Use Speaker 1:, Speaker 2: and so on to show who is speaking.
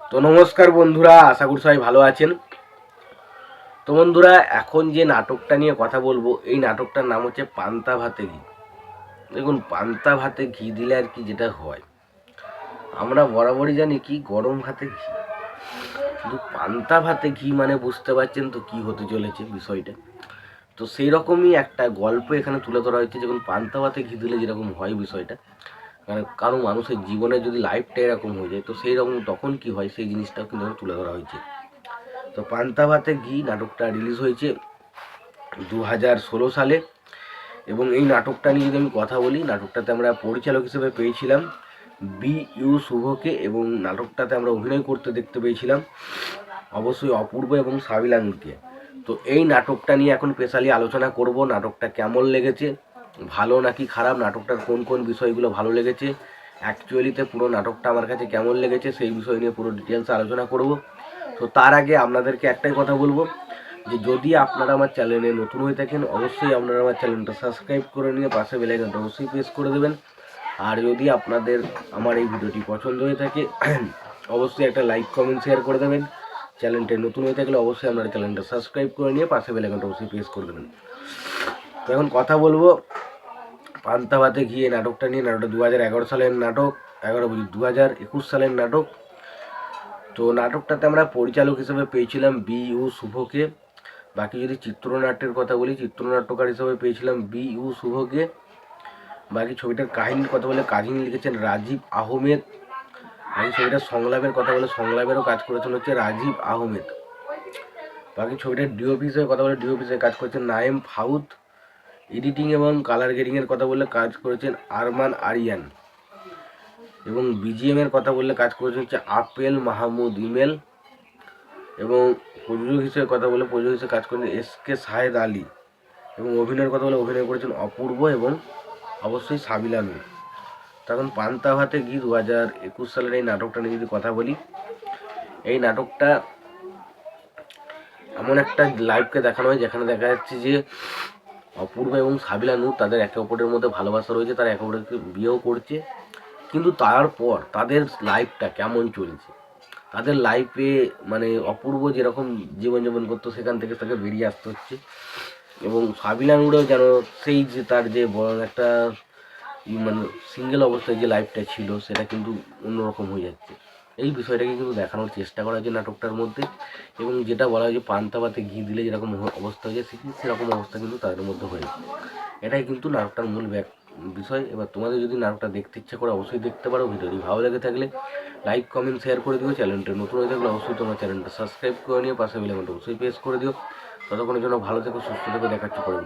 Speaker 1: তো নমস্কার বন্ধুরা, আশা করি সবাই ভালো আছেন। তো বন্ধুরা, এখন যে নাটকটা নিয়ে কথা বলব, এই নাটকটার নাম হচ্ছে পান্তা ভাতে ঘি। দেখুন, পান্তা ভাতে ঘি দিলে আর কি যেটা হয়। আমরা বরাবরই জানি কি গরম ভাতে ঘি। কিন্তু পান্তা ভাতে ঘি মানে বুঝতে পারছেন তো কি হতে চলেছে বিষয়টা। তো সেই রকমই একটা গল্প এখানে তুলে ধরা হয়েছে। যেমন পান্তা ভাতে ঘি দিলে যেরকম হয় বিষয়টা। মানে কারও মানুষের জীবনে যদি লাইফটা এরকম হয়ে যায়, তো সেই রকম তখন কি হয়? সেই জিনিসটাও কিন্তু তুলে ধরা হয়েছে। তো পান্তা ভাতে ঘি নাটকটা রিলিজ হয়েছে দু হাজার ষোলো সালে এবং এই নাটকটা নিয়ে যদি আমি কথা বলি, নাটকটাতে আমরা পরিচালক হিসেবে পেয়েছিলাম বি ইউ শুভকে এবং নাটকটাতে আমরা অভিনয় করতে দেখতে পেয়েছিলাম অবশ্যই অপূর্ব এবং সাবিলানুরকে তো এই নাটকটা নিয়ে এখন স্পেশালি আলোচনা করব, নাটকটা কেমন লেগেছে ভালো নাকি খারাপ? নাটকটার কোন কোন বিষয়গুলো ভালো লেগেছে? অ্যাকচুয়ালিতে পুরো নাটকটা আমার কাছে কেমন লেগেছে সেই বিষয় নিয়ে পুরো ডিটেলস আলোচনা করব। তো তার আগে আপনাদেরকে একটাই কথা বলব, যে যদি আপনারা আমার চ্যানেলে নতুন হয়ে থাকেন, অবশ্যই আপনারা আমার চ্যানেলটা সাবস্ক্রাইব করে নিয়ে পাশে বেলাইকনটা অবশ্যই প্রেস করে দেবেন। আর যদি আপনাদের আমার এই ভিডিওটি পছন্দ হয়ে থাকে, অবশ্যই একটা লাইক কমেন্ট শেয়ার করে দেবেন। চ্যানেলটা নতুন হয়ে থাকলে অবশ্যই আপনারা চ্যানেলটা সাবস্ক্রাইব করে নিয়ে পাশে বেলাইকনটা অবশ্যই প্রেস করে দেবেন। তো এখন কথা বলব পান্তা ভাতে গিয়ে নাটকটা নিয়ে, নাটকটা দু হাজার এগারো সালের নাটক, এগারো বলি দু হাজার একুশ সালের নাটক। তো নাটকটাতে আমরা পরিচালক হিসেবে পেয়েছিলাম বি ইউ শুভকে। বাকি যদি চিত্রনাট্যের কথা বলি, চিত্রনাট্যকার হিসেবে পেয়েছিলাম বি ইউ শুভকে। বাকি ছবিটার কাহিনীর কথা বলে কাহিনী লিখেছেন রাজীব আহমেদ। বাকি ছবিটার সংলাপের কথা বলে সংলাপেরও কাজ করেছেন হচ্ছে রাজীব আহমেদ। বাকি ছবিটার ডিওপি হিসেবে কথা বলে ডিওপি হিসেবে কাজ করেছেন নায়েম ফাউদ। এডিটিং এবং কালার গ্রেডিংয়ের কথা বললে কাজ করেছেন আরমান আরিয়ান। এবং বিজিএম এর কথা বললে কাজ করেছেন হচ্ছে আপেল মাহমুদ ইমেল। এবং প্রযোজক হিসেবে কথা বলে প্রযোজক হিসেবে কাজ করেছেন এস কে শাহেদ আলী। এবং অভিনয়ের কথা বলে অভিনয় করেছেন অপূর্ব এবং অবশ্যই সাবিলা নূর তখন পান্তা ভাতে গি দু হাজার একুশ সালের এই নাটকটা নিয়ে যদি কথা বলি, এই নাটকটা এমন একটা লাইভকে দেখানো হয় যেখানে দেখা যাচ্ছে যে অপূর্ব এবং সাবিলা নূর তাদের একে অপরের মধ্যে ভালোবাসা রয়েছে, তারা একে অপরকে বিয়েও করছে। কিন্তু তারপর তাদের লাইফটা কেমন চলছে? তাদের লাইফে মানে অপূর্ব যেরকম জীবনযাপন করতো, সেখান থেকে তাকে বেরিয়ে আসতে হচ্ছে। এবং সাবিলা নূরেও যেন সেই যে তার যে বড় একটা মানে সিঙ্গেল অবস্থায় যে লাইফটা ছিল, সেটা কিন্তু অন্যরকম হয়ে যাচ্ছে। এই বিষয়টাকে কিন্তু দেখানোর চেষ্টা করা হয়েছে নাটকটার মধ্যে এবং যেটা বলা হয় যে পান্তা ভাতে ঘি দিলে যেরকম অবস্থা হয়ে ঠিক সেরকম অবস্থা কিন্তু তাদের মধ্যে হয়েছে। এটাই কিন্তু নাটকটার মূল ব্যাক বিষয়। এবার তোমাদের যদি নাটকটা দেখতে ইচ্ছা করে অবশ্যই দেখতে পারো। ভিডিওটি ভালো লেগে থাকলে লাইক, কমেন্ট শেয়ার করে দিও। চ্যানেলটা নতুন হয়ে থাকলে অবশ্যই তোমার চ্যানেলটা সাবস্ক্রাইব করে নিও। পাশে বেলাকনটা অবশ্যই প্রেস করে দিও। ততক্ষণের জন্য ভালো থেকো, সুস্থ থেকো। দেখাচ্ছি পরে